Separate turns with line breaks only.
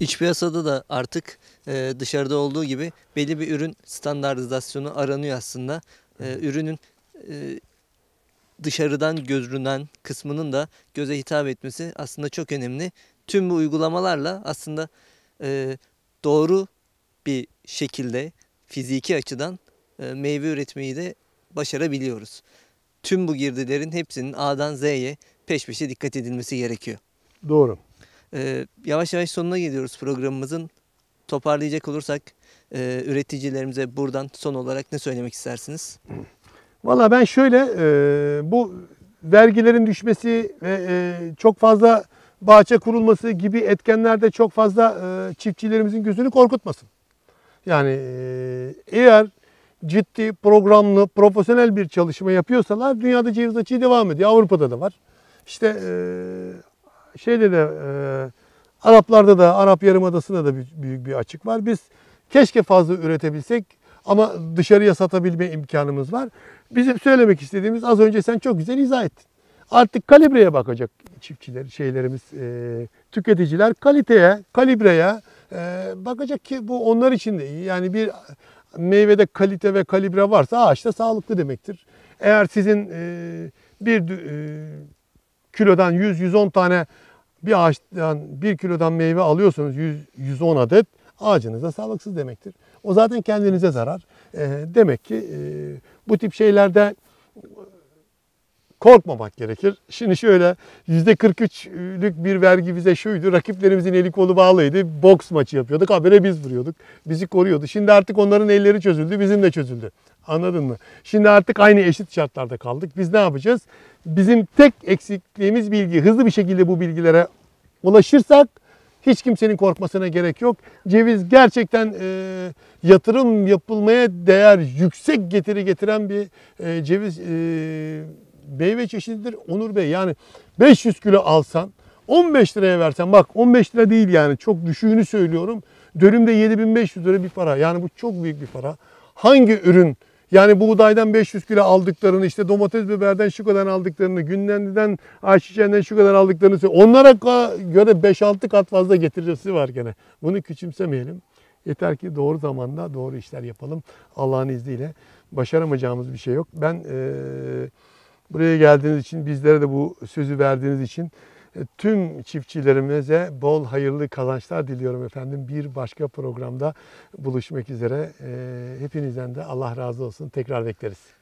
İç piyasada da artık e, dışarıda olduğu gibi belli bir ürün standartizasyonu aranıyor aslında. E, ürünün e, dışarıdan görünen kısmının da göze hitap etmesi aslında çok önemli. Tüm bu uygulamalarla aslında e, doğru bir şekilde fiziki açıdan e, meyve üretmeyi de başarabiliyoruz. Tüm bu girdilerin hepsinin A'dan Z'ye peş peşe dikkat edilmesi gerekiyor.
Doğru.
Ee, yavaş yavaş sonuna geliyoruz programımızın. Toparlayacak olursak e, üreticilerimize buradan son olarak ne söylemek istersiniz?
Valla ben şöyle e, bu vergilerin düşmesi ve e, çok fazla bahçe kurulması gibi etkenlerde çok fazla e, çiftçilerimizin gözünü korkutmasın. Yani e, eğer ciddi, programlı, profesyonel bir çalışma yapıyorsalar dünyada ceviz açığı devam ediyor. Avrupa'da da var. İşte e, şeyde de e, Araplarda da, Arap Yarımadası'nda da büyük, bir açık var. Biz keşke fazla üretebilsek ama dışarıya satabilme imkanımız var. Bizim söylemek istediğimiz az önce sen çok güzel izah ettin. Artık kalibreye bakacak çiftçiler, şeylerimiz, e, tüketiciler kaliteye, kalibreye e, bakacak ki bu onlar için de iyi. Yani bir meyvede kalite ve kalibre varsa ağaç da sağlıklı demektir. Eğer sizin e, bir e, kilodan 100-110 tane bir ağaçtan bir kilodan meyve alıyorsunuz 100, 110 adet ağacınız da sağlıksız demektir. O zaten kendinize zarar. E, demek ki e, bu tip şeylerde korkmamak gerekir. Şimdi şöyle %43'lük bir vergi bize şuydu. Rakiplerimizin eli kolu bağlıydı. Boks maçı yapıyorduk. Habire biz vuruyorduk. Bizi koruyordu. Şimdi artık onların elleri çözüldü. Bizim de çözüldü. Anladın mı? Şimdi artık aynı eşit şartlarda kaldık. Biz ne yapacağız? Bizim tek eksikliğimiz bilgi. Hızlı bir şekilde bu bilgilere ulaşırsak hiç kimsenin korkmasına gerek yok. Ceviz gerçekten e, yatırım yapılmaya değer yüksek getiri getiren bir e, ceviz e, meyve çeşididir Onur Bey. Yani 500 kilo alsan 15 liraya versen bak 15 lira değil yani çok düşüğünü söylüyorum. Dönümde 7500 lira bir para. Yani bu çok büyük bir para. Hangi ürün yani buğdaydan 500 kilo aldıklarını, işte domates biberden şu kadar aldıklarını, gündemden ayçiçeğinden şu kadar aldıklarını. Onlara göre 5-6 kat fazla getirisi var gene. Bunu küçümsemeyelim. Yeter ki doğru zamanda doğru işler yapalım. Allah'ın izniyle başaramayacağımız bir şey yok. Ben e, buraya geldiğiniz için, bizlere de bu sözü verdiğiniz için e, tüm çiftçilerimize bol hayırlı kazançlar diliyorum efendim. Bir başka programda buluşmak üzere. E, hepinizden de Allah razı olsun. Tekrar bekleriz.